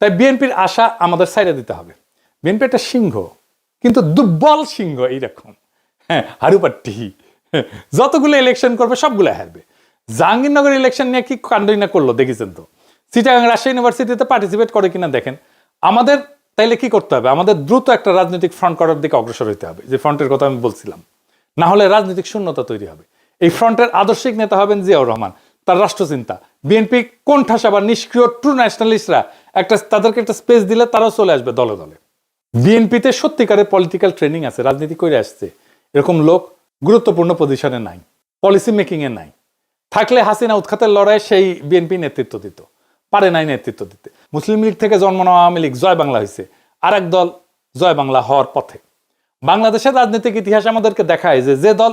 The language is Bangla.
তাই বিএনপির আশা আমাদের সাইডে দিতে হবে। বিএনপি একটা সিংহ, কিন্তু দুর্বল সিংহ এইরকম। হ্যাঁ হারুপাট্টি। যতগুলো ইলেকশন করবে সবগুলো হারবে। জাহাঙ্গীরনগর ইলেকশন নিয়ে কি কাণ্ডই না করল, দেখেছেন তো? চিটাগাং রাজশাহী ইউনিভার্সিটিতে পার্টিসিপেট করে কিনা দেখেন। আমাদের তাইলে কি করতে হবে? আমাদের দ্রুত একটা রাজনৈতিক ফ্রন্ট করার দিকে অগ্রসর হতে হবে। যে ফ্রন্টের কথা আমি বলছিলাম। না হলে রাজনৈতিক শূন্যতা তৈরি হবে। এই ফ্রন্টের আদর্শিক নেতা হবেন জিয়াউর রহমান, তার রাষ্ট্রচিন্তা। বিএনপি কোন ঠাসা বা নিষ্ক্রিয় ট্রু ন্যাশনালিস্টরা একটা, তাদেরকে একটা স্পেস দিলে তারাও চলে আসবে দলে দলে। বিএনপিতে সত্যিকারের পলিটিক্যাল ট্রেনিং আছে, রাজনীতি করে আসছে। এরকম লোক গুরুত্বপূর্ণ পজিশনে নাই পলিসি মেকিংয়ে নাই। থাকলে হাসিনা উৎখাতের লড়াই সেই বিএনপি নেতৃত্ব দিত, পারে নাই নেতৃত্ব দিতে। মুসলিম লীগ থেকে জন্ম নেওয়া আওয়ামী লীগ জয় বাংলা হয়েছে আর এক দল জয় বাংলা হওয়ার পথে। বাংলাদেশের রাজনৈতিক ইতিহাস আমাদেরকে দেখায় যে যে দল